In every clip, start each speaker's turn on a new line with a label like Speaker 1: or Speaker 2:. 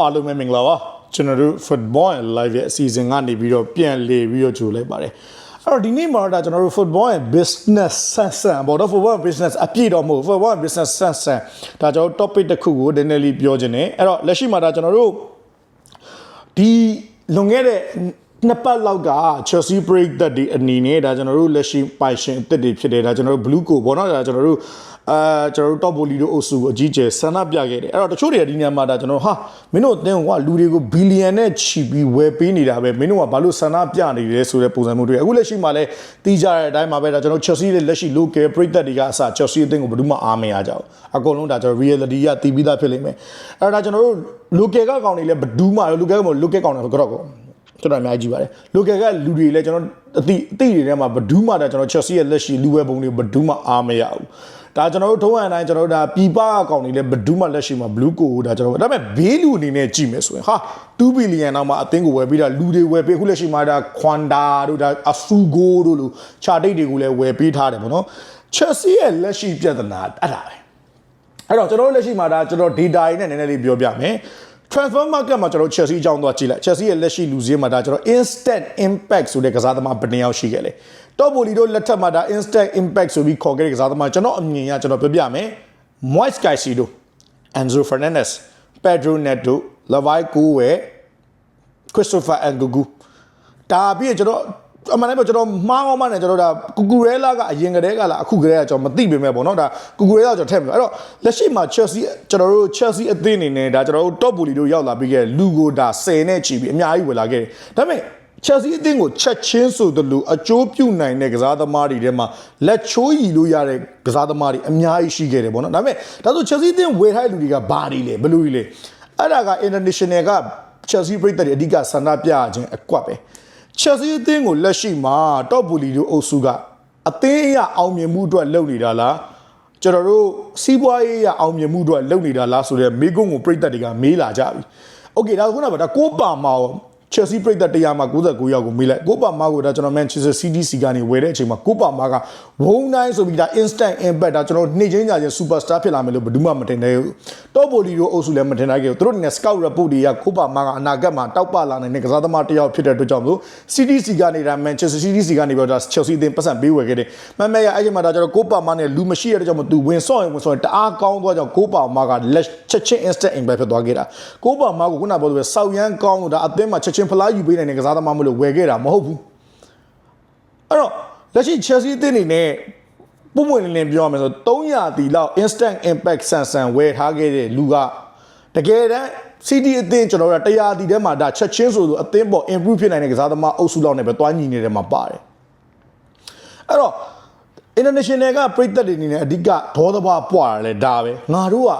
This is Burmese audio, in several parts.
Speaker 1: အားလုံးပဲမင်္ဂလာပါကျွန်တော်တို့ football and live ရဲ့အစီအစဉ်ကနေပြီးတော့ပြန်လေပြီးတော့ကြိုလိုက်ပါတယ်အဲ့တော့ဒီနေ့မှာတော့ကျွန်တော်တို့ football and business ဆန်ဆန်ဘောတော့ football and business အပြည့်တော့မဟုတ် football and business ဆန်ဆန်ဒါကျွန်တော်တို့ topic တစ်ခုကိုနည်းနည်းလေးပြောခြင်းနဲ့အဲ့တော့လက်ရှိမှာဒါကျွန်တော်တို့ဒီလွန်ခဲ့တဲ့ နှစ်ပတ်လောက်က Chelsea break တက်ဒီအနေနဲ့ဒါကျွန်တော်တို့လက်ရှိပိုင်ရှင်အသစ်တွေဖြစ်တယ်ဒါကျွန်တော်တို့ blue ကိုဘောနော်ဒါကျွန်တော်တို့အာကျွန်တော်တို့ top volley တို့အုပ်စုကိုအကြီးကျယ်ဆန္ဒပြခဲ့တယ်အဲ့တော့တချို့တွေကဒီညမှာဒါကျွန်တော်ဟာမင်းတို့အသင်းကလူတွေကိုဘီလီယံနဲ့ချီပြီးဝယ်ပေးနေတာပဲမင်းတို့ကဘာလို့ဆန္ဒပြနေလဲဆိုတဲ့ပုံစံမျိုးတွေအခုလက်ရှိမှာလဲတီးကြတဲ့အတိုင်းမှာပဲဒါကျွန်တော် Chelsea ရဲ့လက်ရှိ local ပရိသတ်တွေကအစ Chelsea အသင်းကိုဘယ်သူမှအားမရကြဘူးအကုန်လုံးဒါကျွန်တော် reality ကတီးပြီးသားဖြစ်လိမ့်မယ်အဲ့တော့ဒါကျွန်တော်တို့ local ကကောင်တွေလည်းဘယ်သူမှ local ကမဟုတ် local ကောင်တွေကတော့ ကောကျွန်တော်အများကြီးကြည့်ပါတယ် local ကလူတွေလည်းကျွန်တော်အတိအတိတွေထဲမှာဘယ်သူမှဒါကျွန်တော် Chelsea ရဲ့လက်ရှိလူဝဲပုံတွေဘယ်သူမှအားမရဘူးဒါကျွန်တော်တို့ထုံးဟန်တိုင်းကျွန်တော်တို့ဒါပြပအကောင်တွေလည်းဘယ်သူမှလက်ရှိမှာ blue ကိုဒါကျွန်တော်ဒါပေမဲ့ဘေးလူအနေနဲ့ကြည့်မယ်ဆိုရင်ဟာ2ဘီလီယံတော့မှအသင်းကိုဝယ်ပြီးတာလူတွေဝယ်ပေးခုလက်ရှိမှာဒါခွန်ဒါတို့ဒါအဆူဂိုတို့လိုခြာတိတ်တွေကိုလည်းဝယ်ပေးထားတယ်ပေါ့နော် Chelsea ရဲ့လက်ရှိပြဿနာအဲ့ဒါပဲအဲ့တော့ကျွန်တော်တို့လက်ရှိမှာဒါကျွန်တော် data တွေနဲ့နည်းနည်းလေးပြောပြမယ် transfer market မှာကျွန်တော် Chelsea အကြောင်းသွားကြည့်လိုက် Chelsea ရဲ့လက်ရှိလူစည်းမှာဒါကျွန်တော် instant impact ဆိုတဲ့ကစားသမားဘယ်နှယောက်ရှိခဲ့လဲ top volley တို့လက်ထက်မှာဒါ instant impact ဆိုပြီးခေါ်ခဲ့တဲ့ကစားသမားကျွန်တော်အမြင်အရကျွန်တော်ပြောပြမယ် Moise Caicedo Enzo Fernandez Pedro Neto Lavai Kowe Christopher Nkunku ဒါပြီးရင်ကျွန်တော် အမှန်တမ်းပြောကျွန်တော်မှားအောင်မှနဲ့ကျွန်တော်ဒါကူကူရဲလာကအရင်ကတည်းကလာအခုကတည်းကကျွန်တော်မသိပေမဲ့ပေါ့နော်ဒါကူကူရဲလာကျွန်တော်ထည့်မယ်အဲ့တော့လက်ရှိမှာ Chelsea ကျွန်တော်တို့ Chelsea အသင်းအနေနဲ့ဒါကျွန်တော်တို့ top bully တို့ရောက်လာပြီးခဲ့လူကိုဒါ10နဲ့ချီပြီးအများကြီးဝယ်လာခဲ့တယ်ဒါပေမဲ့ Chelsea အသင်းကိုချက်ချင်းဆိုသလိုအကျိုးပြုနိုင်တဲ့ကစားသမားတွေထဲမှာလက်ချိုးရည်လို့ရတဲ့ကစားသမားတွေအများကြီးရှိခဲ့တယ်ပေါ့နော်ဒါပေမဲ့ဒါဆို Chelsea အသင်းဝယ်ထားတဲ့လူတွေကဘာတွေလဲဘယ်လိုကြီးလဲအဲ့ဒါက international က Chelsea ပြည်သက်တွေအဓိကဆန္ဒပြခြင်းအကွက်ပဲ Chelsea အသင်းကိုလက်ရှိမှာ top bully တို့အုပ်စုကအသင်းအရအောင်မြင်မှုအတွက်လုပ်နေတာလားကျွန်တော်တို့စီးပွားရေးရအောင်မြင်မှုအတွက်လုပ်နေတာလားဆိုတဲ့မေးခွန်းကိုပြည်သက်တွေကမေးလာကြပြီ။ Okay ဒါကခုနကဒါကိုပါမာရော Chelsea ပြည်သက်တရားမှာ99ယောက်ကိုမေးလိုက်ကိုပါမာကိုဒါကျွန်တော် Manchester City စီကနေဝယ်တဲ့အချိန်မှာကိုပါမာကဝုန်းတိုင်းဆိုပြီးဒါ instant impact ဒါကျွန်တော်နေ့ချင်းညချင်း superstar ဖြစ်လာမယ်လို့ဘယ်သူမှမထင်သေးဘူး။ top bully တို့အုပ်စုလည်းမထင်နိုင်ခဲ့ဘူး။သူတို့အနေနဲ့ scout report တွေကကိုပါမာကအနာဂတ်မှာတောက်ပလာနိုင်တဲ့ကစားသမားတစ်ယောက်ဖြစ်တဲ့အတွက်ကြောင့်မလို့ City စီကနေဒါ Manchester City စီကနေပြီးတော့ဒါ Chelsea အသင်းပတ်စံပေးဝယ်ခဲ့တယ်။မမဲရအဲ့ဒီမှာဒါကျွန်တော်ကိုပါမာနဲ့လူမရှိတဲ့အတွက်ကြောင့်မသူဝင်ဆော့ရင်ဝင်ဆော့ရင်တအားကောင်းသွားကြောင့်ကိုပါမာကလက်ချက်ချင်း instant impact ဖြစ်သွားခဲ့တာ။ကိုပါမာကိုခုနကပြောလို့ပဲစောက်ရမ်းကောင်းလို့ဒါအသင်းမှာချက်ချင်းဖလားယူပေးနိုင်တဲ့ကစားသမားမလို့ဝယ်ခဲ့တာမဟုတ်ဘူး။အဲ့တော့လက်ရှိ Chelsea အသင်းအနေနဲ့ပုံမှန်လင်းလင်းပြောရမယ်ဆို300တီလောက် instant impact ဆန်ဆန်ဝယ်ထားခဲ့တဲ့လူကတကယ်တမ်း CD အသင်းကျွန်တော်တို့တရားတီထဲမှာဒါချက်ချင်းဆိုလို့အသင်းပေါ် improve ဖြစ်နိုင်တဲ့ကစားသမားအုပ်စုလောက်နဲ့ပဲတွားညီနေတယ်မှာပါတယ်အဲ့တော့ international ကပြည်သက်တွေအနေနဲ့အဓိကဒေါသဘာပွားတာလဲဒါပဲငါတို့က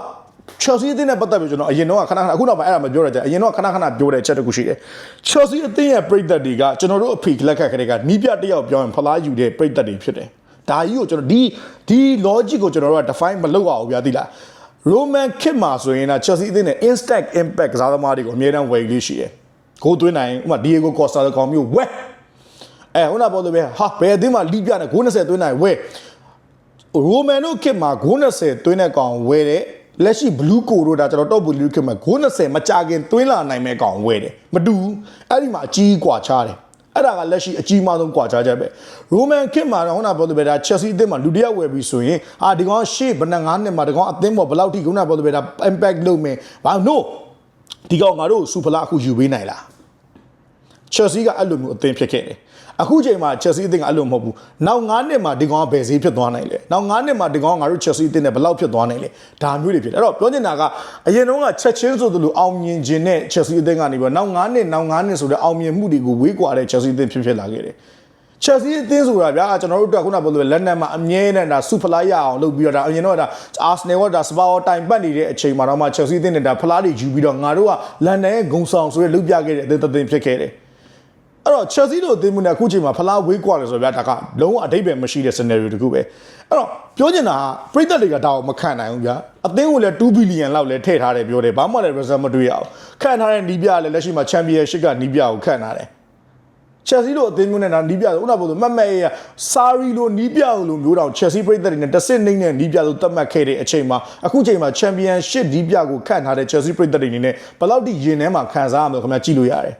Speaker 1: Chelsea အသင်းနဲ့ပတ်သက်ပြီးကျွန်တော်အရင်တော့ခဏခဏအခုတော့မှအဲ့ဒါမပြောရကြအရင်တော့ခဏခဏပြောတဲ့အချက်တစ်ခုရှိတယ် Chelsea အသင်းရဲ့ပြည်သက်တွေကကျွန်တော်တို့အဖေလက်ခတ်ခတဲ့ကနီးပြတစ်ယောက်ပြောရင်ဖလားယူတဲ့ပြည်သက်တွေဖြစ်တယ်ဒါကြီးကိုကျွန်တော်ဒီဒီ logic ကိုကျွန်တော်တို့က define မလုပ်အောင်ဗျာသိလား Roman ခေတ်မှာဆိုရင်ဒါ Chelsea အသင်းနဲ့ instant impact ကစားသမားတွေကိုအများတန်းဝယ်လေးရှိတယ်။ကိုသွင်းနိုင်ဥပမာ Diego Costa ကောင်မျိုးဝက်အဲဟိုနာပေါ်လို့ပဲဟာဘယ်အသင်းမှာလိပြနဲ့ဂိုး20သွင်းနိုင်ဝဲ Roman တို့ခေတ်မှာဂိုး20သွင်းတဲ့ကောင်ဝဲတယ် လက်ရှိ blue ကိုတို့ဒါကျွန်တော်တော့ blue ခေတ်မှာဂိုး20မကြခင်သွင်းလာနိုင်မဲ့ကောင်ဝဲတယ်မတူဘူးအဲ့ဒီမှာအကြီးกว่าချားတယ်အဲ့ဒါကလက်ရှိအကြီးမားဆုံးကွာခြားချက်ပဲရိုမန်ခေတ်မှာတော့ဟိုနာပြောလို့ပဲဒါချက်စီအသင်းမှာလူတယောက်ဝယ်ပြီးဆိုရင်အာဒီကောင်ရှေ့ဘယ်နဲ့9နှစ်မှာဒီကောင်အသင်းပေါ်ဘယ်လောက်ထိခုနပြောလို့ပဲဒါ impact လုပ်မယ်ဘာ no ဒီကောင်ငါတို့စူဖလာအခုယူပေးနိုင်လား ချက်စီကအဲ့လိုမျိုးအသင်းဖြစ်ခဲ့တယ်အခုချိန်မှာချက်စီအသင်းကအဲ့လိုမဟုတ်ဘူးနောက်9နှစ်မှာဒီကောင်ကဘယ်ဈေးဖြစ်သွားနိုင်လဲနောက်9နှစ်မှာဒီကောင်ကငါတို့ချက်စီအသင်းနဲ့ဘယ်လောက်ဖြစ်သွားနိုင်လဲဒါမျိုးတွေဖြစ်တယ်အဲ့တော့ပြောချင်တာကအရင်တုန်းကချက်ချင်းဆိုသလိုအောင်မြင်ခြင်းနဲ့ချက်စီအသင်းကနေပြီးတော့နောက်9နှစ်နောက်9နှစ်ဆိုတဲ့အောင်မြင်မှုတွေကိုဝေးကွာတဲ့ချက်စီအသင်းဖြစ်ဖြစ်လာခဲ့တယ်ချက်စီအသင်းဆိုတာဗျာကျွန်တော်တို့အတွက်ခုနပြောလို့လက်နက်မှာအမြဲတမ်းဒါစူဖလားရအောင်လုပ်ပြီးတော့ဒါအရင်တော့ဒါအာဆနယ်ကဒါစပါအော်တိုင်ပတ်နေတဲ့အချိန်မှာတော့မှချက်စီအသင်းနဲ့ဒါဖလားတွေယူပြီးတော့ငါတို့ကလန်ဒန်ရဲ့ဂုံဆောင်ဆိုတဲ့လုပ်ပြခဲ့တဲ့အသင်းတစ်သင်းဖြစ်ခဲ့တယ် အဲ့တော့ Chelsea တို့အသင်းမှုနဲ့အခုချိန်မှာဖလားဝေးကွာတယ်ဆိုတော့ဗျာဒါကလုံးဝအတိတ်ပဲမရှိတဲ့ scenario တခုပဲအဲ့တော့ပြောချင်တာကပြည်သက်တွေကဒါကိုမခံနိုင်ဘူးဗျာအသင်းကိုလည်း2 billion လောက်လည်းထည့်ထားတယ်ပြောတယ်ဘာမှလည်း result မတွေ့ရအောင်ခံထားတဲ့နီးပြလည်းလက်ရှိမှာ championship ကနီးပြကိုခံထားတယ်ချက်စီလိုအသင်းမျိုးနဲ့ဒါနီးပြဆိုဥနာပို့ဆိုမှတ်မှတ်ရစာရီလိုနီးပြလိုမျိုးတောင်ချက်စီပရိသတ်တွေနဲ့တစ်စစ်နှိမ့်နဲ့နီးပြဆိုသတ်မှတ်ခဲ့တဲ့အချိန်မှာအခုချိန်မှာချန်ပီယံရှစ်နီးပြကိုခန့်ထားတဲ့ချက်စီပရိသတ်တွေအနေနဲ့ဘယ်လောက်ထိရင်ထဲမှာခံစားရမလဲခင်ဗျာကြည့်လို့ရတယ်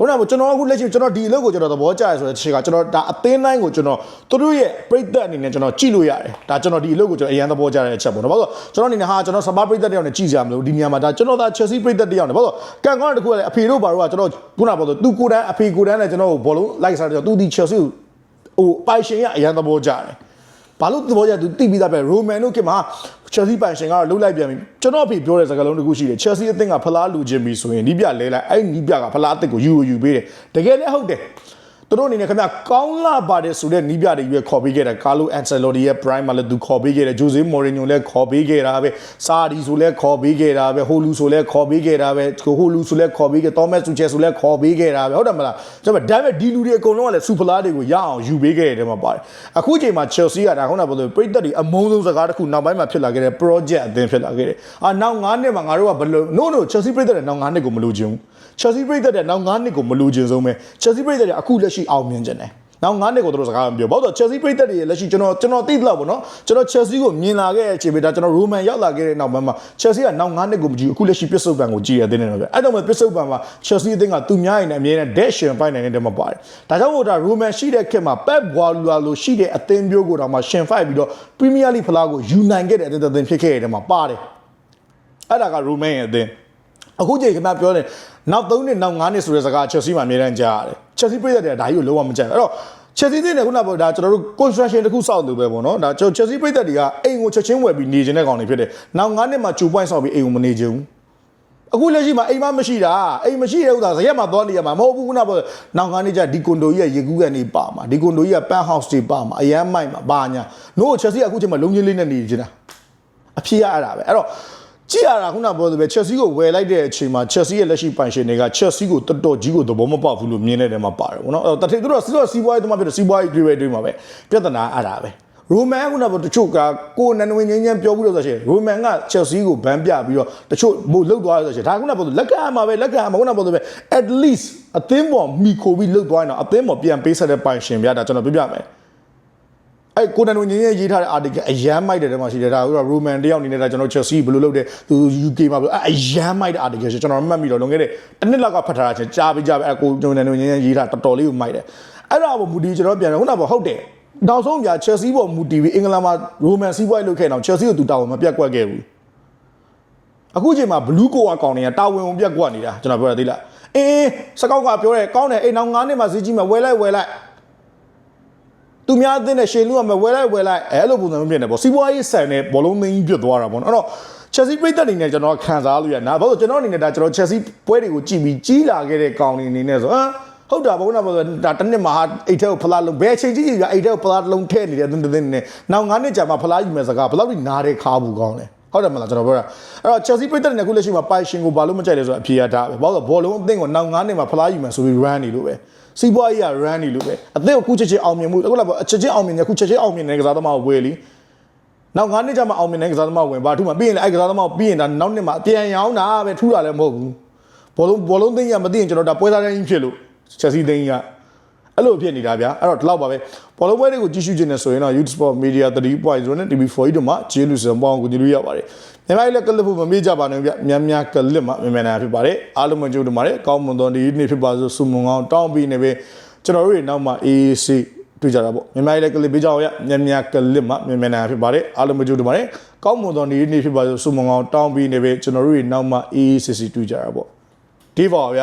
Speaker 1: ခုနကကျွန်တော်အခုလက်ရှိကျွန်တော်ဒီအလုပ်ကိုကျွန်တော်သဘောကျရဆိုတဲ့ချိန်ကကျွန်တော်ဒါအသင်းတိုင်းကိုကျွန်တော်သူတို့ရဲ့ပြိသက်အနေနဲ့ကျွန်တော်ကြည့်လို့ရတယ်ဒါကျွန်တော်ဒီအလုပ်ကိုကျွန်တော်အရန်သဘောကျတဲ့အချက်ပေါ့နော်ဘာလို့ကျွန်တော်အနေနဲ့ဟာကျွန်တော်စပါးပြိသက်တယောက်နဲ့ကြည့်ကြမလို့ဒီနေရာမှာဒါကျွန်တော်ဒါ Chelsea ပြိသက်တယောက်နဲ့ဘာလို့ကန်ကောင်းတစ်ခုကလည်းအဖေတို့ဘာလို့ကကျွန်တော်ခုနကပြောလို့သူကိုယ်တန်းအဖေကိုယ်တန်းနဲ့ကျွန်တော်ကိုဘောလုံးလိုက်စားတယ်သူဒီ Chelsea ကိုဟိုပိုင်ရှင်ကအရန်သဘောကျတယ် ဘာလို့သဘောကျသူတိပြီးသားပဲရိုမန်တို့ခင်မှာ Chelsea ပိုင်ရှင်ကတော့လှုပ်လိုက်ပြန်ပြီကျွန်တော်အဖေပြောတဲ့စကားလုံးတစ်ခုရှိတယ် Chelsea အသင်းကဖလားလူချင်းပြီဆိုရင်နီးပြလဲလိုက်အဲ့နီးပြကဖလားအသစ်ကိုယူယူပေးတယ်တကယ်လည်းဟုတ်တယ် သူတို့အနေနဲ့ခင်ဗျကောင်းလာပါတယ်ဆိုတဲ့နီးပြတွေရွေးခေါ်ပေးခဲ့တယ်ကာလိုအန်ဆယ်လိုဒီရဲ့ prime မှာလည်းသူခေါ်ပေးခဲ့တယ်ဂျိုဇေမော်ရီညိုလည်းခေါ်ပေးခဲ့တာပဲစာဒီဆိုလည်းခေါ်ပေးခဲ့တာပဲဟိုလူဆိုလည်းခေါ်ပေးခဲ့တာပဲဟိုလူဆိုလည်းခေါ်ပေးခဲ့သောမတ်ဆူချဲဆိုလည်းခေါ်ပေးခဲ့တာပဲဟုတ်တယ်မလားကျွန်တော်ဒါပေမဲ့ဒီလူတွေအကုန်လုံးကလည်းစူဖလားတွေကိုရအောင်ယူပေးခဲ့တယ်မှာပါတယ်အခုချိန်မှာ Chelsea ကဒါခုနကပြောလို့ပြိသက်တွေအမုန်းဆုံးစကားတစ်ခုနောက်ပိုင်းမှာဖြစ်လာခဲ့တဲ့ project အသင်းဖြစ်လာခဲ့တယ်အာနောက်9နှစ်မှာငါတို့ကဘယ်လို no no Chelsea ပြိသက်တွေနောက်9နှစ်ကိုမလိုချင်ဘူး Chelsea ပြိသက်တွေနောက်9နှစ်ကိုမလိုချင်ဆုံးပဲ Chelsea ပြိသက်တွေအခုလက်ရှိအောင်မြင်ကြတယ်နောက်9နှစ်ကိုတို့စကားမပြောဘာလို့လဲ Chelsea ပြိသက်တွေရဲ့လက်ရှိကျွန်တော်ကျွန်တော်သိသလောက်ပေါ့နော်ကျွန်တော် Chelsea ကိုမြင်လာခဲ့တဲ့အချိန်ပဲဒါကျွန်တော် Roman ရောက်လာခဲ့တဲ့နောက်ပိုင်းမှာ Chelsea ကနောက်9နှစ်ကိုမကြည့်ဘူးအခုလက်ရှိပစ္စုပန်ကိုကြည့်ရတဲ့နေတော့ပဲအဲ့တော့မှပစ္စုပန်မှာ Chelsea အသင်းကသူများရင်လည်းအမြဲတမ်း dash ရှင်ပိုင်နိုင်တဲ့မှာပါတယ်ဒါကြောင့်မို့ဒါ Roman ရှိတဲ့ခေတ်မှာ Pep Guardiola လို့ရှိတဲ့အသင်းမျိုးကိုတော့မှရှင်ဖိုက်ပြီးတော့ Premier League ဖလားကိုယူနိုင်ခဲ့တဲ့အသင်းတစ်သင်းဖြစ်ခဲ့တဲ့မှာပါတယ်အဲ့ဒါက Roman ရဲ့အသင်း အခုချိန်ခင်ဗျာပြောတယ်နောက်3နှစ်နောက်5နှစ်ဆိုတဲ့စကား Chelsea မှာအများတန်းကြားရတယ် Chelsea ပြည်သက်တွေကဒါကြီးကိုလုံးဝမကြိုက်ဘူးအဲ့တော့ Chelsea တဲ့ခုနကပြောဒါကျွန်တော်တို့ construction တစ်ခုစောက်လို့ပဲပေါ့နော်ဒါကျွန်တော် Chelsea ပြည်သက်တွေကအိမ်ကိုချက်ချင်းဝယ်ပြီးနေခြင်းတဲ့ကောင်တွေဖြစ်တယ်နောက်5နှစ်မှာ2 point စောက်ပြီးအိမ်ကိုမနေချင်ဘူးအခုလက်ရှိမှာအိမ်မမရှိတာအိမ်မရှိတဲ့ဥစ္စာဇရက်မှာသွားနေရမှာမဟုတ်ဘူးခုနကပြောနောက်5နှစ်ကျဒီကွန်ဒိုကြီးရဲ့ရေကူးကန်နေပါမှာဒီကွန်ဒိုကြီးကပန်းဟောက်စ်တွေပါမှာအရန်မိုက်မှာဘာညာနို့ Chelsea အခုချိန်မှာလုံးချင်းလေးနဲ့နေနေတာအဖြစ်ရအဲ့ဒါပဲအဲ့တော့ ကြည့်ရတာခုနပြောသလိုပဲ Chelsea ကိုဝယ်လိုက်တဲ့အချိန်မှာ Chelsea ရဲ့လက်ရှိပိုင်ရှင်တွေက Chelsea ကိုတော်တော်ကြီးကိုသဘောမပေါက်ဘူးလို့မြင်တဲ့တဲမှာပါတယ်ဗောနော်အဲ့တော့တထေသူတို့ကစီးပွားစီးပွားရေးသမားဖြစ်တဲ့စီးပွားရေးတွေးပဲတွေးမှာပဲပြဿနာအဲ့ဒါပဲရိုမန်ခုနကတချို့ကကိုနန်ဝင်ငင်းငင်းပြောဘူးလို့ဆိုရှင်ရိုမန်က Chelsea ကိုဘန်းပြပြီးတော့တချို့မို့လှုပ်သွားရဆိုရှင်ဒါခုနကပြောလို့လက်ခံမှာပဲလက်ခံမှာခုနကပြောလို့ပဲ at least အသင်းပေါ်မိခိုပြီးလှုပ်သွားရင်တော့အသင်းပေါ်ပြန်ပေးဆက်တဲ့ပိုင်ရှင်ဗျာဒါကျွန်တော်ပြပြမယ် အဲ့ကိုနန်တို့ငင်းငယ်ရေးထားတဲ့ article အရန်မိုက်တဲ့တဲမှာရှိတယ်ဒါကရိုမန်တယောက်အနေနဲ့ဒါကျွန်တော် Chelsea ဘယ်လိုလုပ်တယ်သူ UK မှာဘယ်လိုအရန်မိုက်တဲ့ article ရှိကျွန်တော်မှတ်မိတော့လွန်ခဲ့တဲ့တစ်နှစ်လောက်ကဖတ်ထားတာချင်းကြားပြီးကြားပြီးအဲ့ကိုနန်တို့ငင်းငယ်ရေးထားတော်တော်လေးကိုမိုက်တယ်အဲ့ဒါပေါ်မူတီကျွန်တော်ပြန်တယ်ခုနကဟုတ်တယ်နောက်ဆုံးပြ Chelsea ပေါ်မူတီပြီးအင်္ဂလန်မှာရိုမန်စီးပွားရေးလုပ်ခဲ့တော့ Chelsea ကိုသူတာဝန်မပြတ်ကွက်ခဲ့ဘူးအခုချိန်မှာ blue ကိုကကောင်တွေကတာဝန်ကိုပြတ်ကွက်နေတာကျွန်တော်ပြောရသေးလားအေးစကောက်ကပြောတယ်ကောင်းတယ်အိမ်နောက်9နှစ်မှဈေးကြီးမှဝယ်လိုက်ဝယ်လိုက် သူများအသင်းနဲ့ရှေလူကမဝယ်လိုက်ဝယ်လိုက်အဲ့လိုပုံစံမျိုးဖြစ်နေပေါ့စီးပွားရေးဆန်နဲ့ဘောလုံးသိန်းပြတ်သွားတာပေါ့နော်အဲ့တော့ Chelsea ပြည်သက်အနေနဲ့ကျွန်တော်ခံစားလို့ရနာဘာလို့ကျွန်တော်အနေနဲ့ဒါကျွန်တော် Chelsea ပွဲတွေကိုကြည့်ပြီးကြီးလာခဲ့တဲ့ကောင်တွေအနေနဲ့ဆိုဟမ်ဟုတ်တာဘုန်းတော်ဘာလို့ဒါတစ်နှစ်မှာအိတ်ထဲကိုဖလားလုံးဘယ်ချိန်ကြီးကြီးကအိတ်ထဲကိုဖလားလုံးထည့်နေတဲ့တင်းတင်းနဲ့နောက်9နှစ်ကြာမှဖလားယူမယ်စကားဘယ်လောက်ထိနားတဲ့ခါဘူးကောင်းလဲ ဟုတ်တယ်မလားကျွန်တော်ပြောတာအဲ့တော့ Chelsea ပြည်သက်နဲ့ခုလက်ရှိမှာပိုင်ရှင်ကိုဘာလို့မကြိုက်လဲဆိုတော့အဖြေရတာပဲဘာလို့ဘောလုံးအသင်းကိုနောက်9နှစ်မှာဖလားယူမယ်ဆိုပြီး run နေလို့ပဲစီးပွားရေးက run နေလို့ပဲအသင်းကိုခုချက်ချင်းအောင်မြင်မှုအခုလာပေါ့ချက်ချင်းအောင်မြင်နေခုချက်ချင်းအောင်မြင်နေကစားသမားကိုဝယ်လीနောက်9နှစ်ကြာမှအောင်မြင်နေကစားသမားဝင်ဘာထူးမှပြီးရင်လည်းအဲ့ကစားသမားပြီးရင်ဒါနောက်နှစ်မှာပြန်ရောင်းတာပဲထူးတာလည်းမဟုတ်ဘူးဘောလုံးဘောလုံးသိန်းရမသိရင်ကျွန်တော်ဒါပွဲစားတိုင်းဖြစ်လို့ချက်စီသိန်းရ အဲ့လိုဖြစ်နေတာဗျာအဲ့တော့ဒီလောက်ပါပဲဘောလုံးပွဲတွေကိုကြည့်ရှုခြင်းနဲ့ဆိုရင်တော့ YouTube Sport Media 3.0နဲ့ TV4 တို့မှာဂျေလူစံပေါင်းကိုကြည့်လို့ရပါတယ်မြန်မာပြည်လက်ကလစ်ဖို့မမေ့ကြပါနဲ့ဗျများများကလစ်မှာမြန်မြန်နာဖြစ်ပါတယ်အားလုံးမကြိုးတူပါတယ်ကောင်းမွန်သောဒီနေ့ဖြစ်ပါစို့ဆုမွန်ကောင်းတောင်းပြီးနေပဲကျွန်တော်တို့တွေနောက်မှာ AAC တွေ့ကြတာပေါ့မြန်မာပြည်လက်ကလစ်ပေးကြအောင်ရမြန်များကလစ်မှာမြန်မြန်နာဖြစ်ပါတယ်အားလုံးမကြိုးတူပါတယ်ကောင်းမွန်သောဒီနေ့ဖြစ်ပါစို့ဆုမွန်ကောင်းတောင်းပြီးနေပဲကျွန်တော်တို့တွေနောက်မှာ AACC တွေ့ကြတာပေါ့ဒီပါဗျ